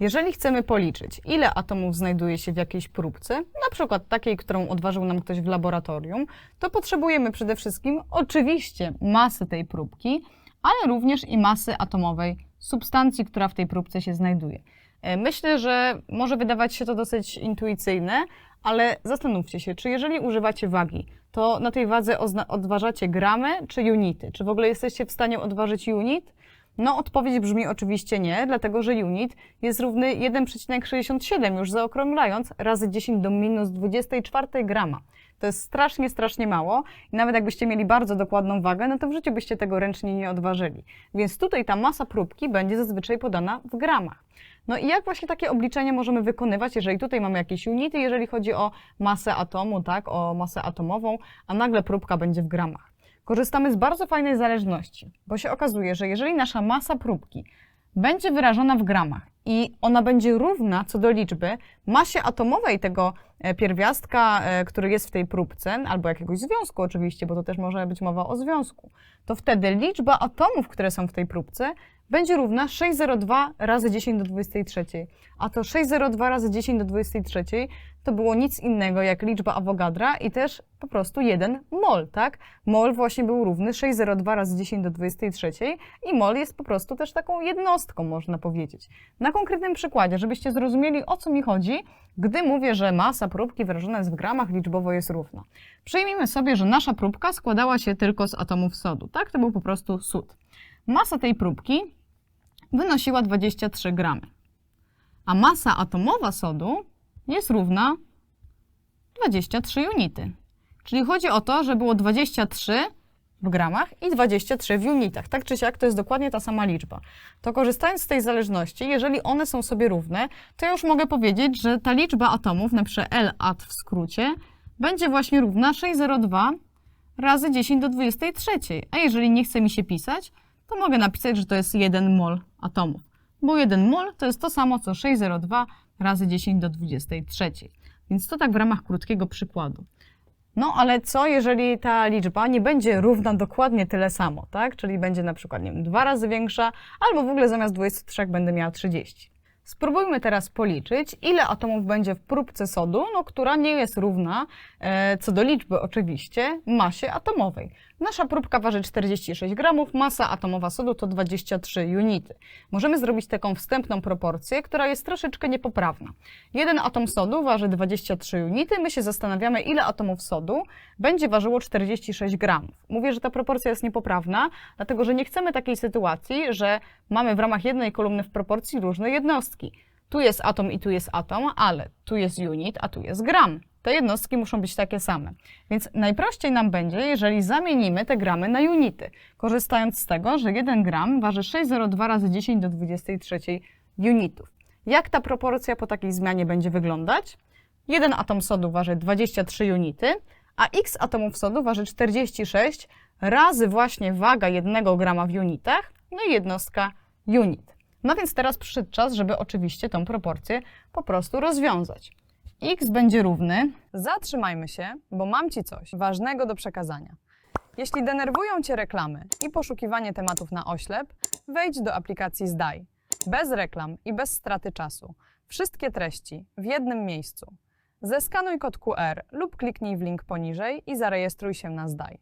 Jeżeli chcemy policzyć, ile atomów znajduje się w jakiejś próbce, na przykład takiej, którą odważył nam ktoś w laboratorium, to potrzebujemy przede wszystkim oczywiście masy tej próbki, ale również i masy atomowej substancji, która w tej próbce się znajduje. E, Myślę, że może wydawać się to dosyć intuicyjne, ale zastanówcie się, czy jeżeli używacie wagi, to na tej wadze odważacie gramy czy unity? Czy w ogóle jesteście w stanie odważyć unit? No, odpowiedź brzmi oczywiście nie, dlatego że unit jest równy 1,67, już zaokrąglając, razy 10 do minus 24 grama. To jest strasznie, strasznie mało i nawet jakbyście mieli bardzo dokładną wagę, no to w życiu byście tego ręcznie nie odważyli. Więc tutaj ta masa próbki będzie zazwyczaj podana w gramach. No i jak właśnie takie obliczenie możemy wykonywać, jeżeli tutaj mamy jakieś unity, jeżeli chodzi o masę atomu, tak, o masę atomową, a nagle próbka będzie w gramach? Korzystamy z bardzo fajnej zależności, bo się okazuje, że jeżeli nasza masa próbki będzie wyrażona w gramach i ona będzie równa co do liczby masie atomowej tego e, pierwiastka, e, który jest w tej próbce, albo jakiegoś związku oczywiście, bo to też może być mowa o związku, to wtedy liczba atomów, które są w tej próbce, będzie równa 602 razy 10 do 23. A to 602 razy 10 do 23 to było nic innego jak liczba Avogadra i też po prostu 1 mol, tak? Mol właśnie był równy 602 razy 10 do 23 i mol jest po prostu też taką jednostką, można powiedzieć. Na konkretnym przykładzie, żebyście zrozumieli o co mi chodzi, gdy mówię, że masa próbki wyrażona jest w gramach, liczbowo jest równa. Przyjmijmy sobie, że nasza próbka składała się tylko z atomów sodu, tak? To był po prostu sód. Masa tej próbki wynosiła 23 gramy, a masa atomowa sodu jest równa 23 unity. Czyli chodzi o to, że było 23 w gramach i 23 w unitach. Tak czy siak to jest dokładnie ta sama liczba. To korzystając z tej zależności, jeżeli one są sobie równe, to ja już mogę powiedzieć, że ta liczba atomów, przykład LAT w skrócie, będzie właśnie równa 602 razy 10 do 23. A jeżeli nie chce mi się pisać, to mogę napisać, że to jest 1 mol atomów. Bo 1 mol to jest to samo co 602 razy 10 do 23. Więc to tak w ramach krótkiego przykładu. No ale co, jeżeli ta liczba nie będzie równa dokładnie tyle samo, tak? Czyli będzie na przykład, nie wiem, dwa razy większa, albo w ogóle zamiast 23 będę miała 30. Spróbujmy teraz policzyć, ile atomów będzie w próbce sodu, no, która nie jest równa, e, co do liczby oczywiście, masie atomowej. Nasza próbka waży 46 gramów, masa atomowa sodu to 23 unity. Możemy zrobić taką wstępną proporcję, która jest troszeczkę niepoprawna. Jeden atom sodu waży 23 unity, my się zastanawiamy, ile atomów sodu będzie ważyło 46 gramów. Mówię, że ta proporcja jest niepoprawna, dlatego że nie chcemy takiej sytuacji, że mamy w ramach jednej kolumny w proporcji różne jednostki. Tu jest atom i tu jest atom, ale tu jest unit, a tu jest gram. Te jednostki muszą być takie same. Więc najprościej nam będzie, jeżeli zamienimy te gramy na unity, korzystając z tego, że 1 gram waży 6,02 razy 10 do 23 unitów. Jak ta proporcja po takiej zmianie będzie wyglądać? Jeden atom sodu waży 23 unity, a x atomów sodu waży 46 razy właśnie waga 1 grama w unitach, no i jednostka unit. No więc teraz przyszedł czas, żeby oczywiście tą proporcję po prostu rozwiązać. X będzie równy. Zatrzymajmy się, bo mam Ci coś ważnego do przekazania. Jeśli denerwują Cię reklamy i poszukiwanie tematów na oślep, wejdź do aplikacji Zdaj. Bez reklam i bez straty czasu. Wszystkie treści w jednym miejscu. Zeskanuj kod QR lub kliknij w link poniżej i zarejestruj się na Zdaj.